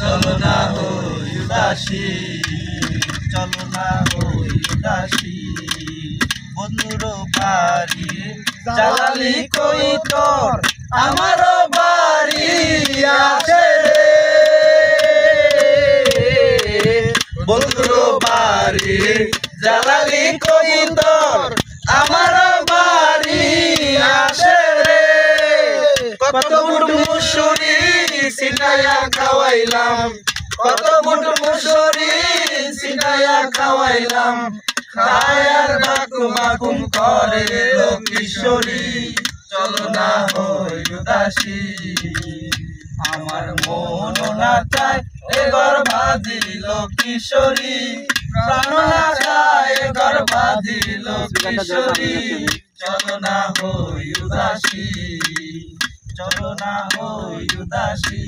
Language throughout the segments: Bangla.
চলো না হই উদাসী, চলো না হই উদাসী। বন্ধুর বাড়ি জ্বালালি কই তোর আমারও বাড়ি আছে। বন্ধুর বাড়ি জ্বালালি কই তোর আমারও বাড়ি আছে রে। কত মুসুরি সিনায়া খাওয়াইলাম। কত মুঠ মুসুরি সিনায়া খাওয়াইলাম। খায়ার বাকুম বাকুম করে কিশোরী। চলো না হই উদাসী। আমার মন না চায় এ গর্ভা দিল কিশোরী। প্রাণ না চায় এ গর্ভা দিল চলো না হই উদাসী। চলো না হই উদাসী।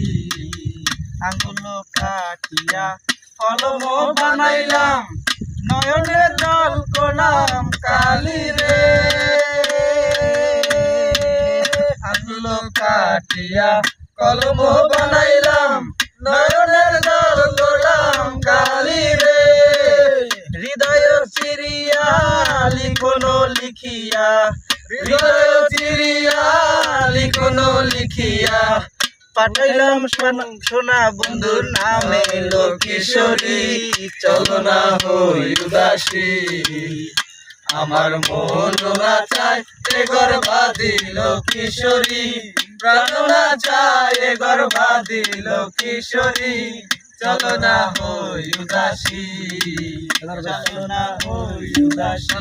আঙ্গুল কাটিয়া কলম বানাইলাম। নয়নে জল কোলাম কালি রে। আঙ্গুল কাটিয়া কলম বানাইলাম। নয়নের জল কোলাম কালি রে। হৃদয় চিরিয়া লিখনো লিখিয়া। লিখিয়া। পাঠাইলাম সোনা- বন্ধুর নামে কিশোরী চলো না হই উদাসী। আমার মন না চায় এ গর্ভা দিল কিশোরী প্রাণ না চায় এ গর্ভা দিল কিশোরী চলো না হই উদাসী চলো না হই উদাসী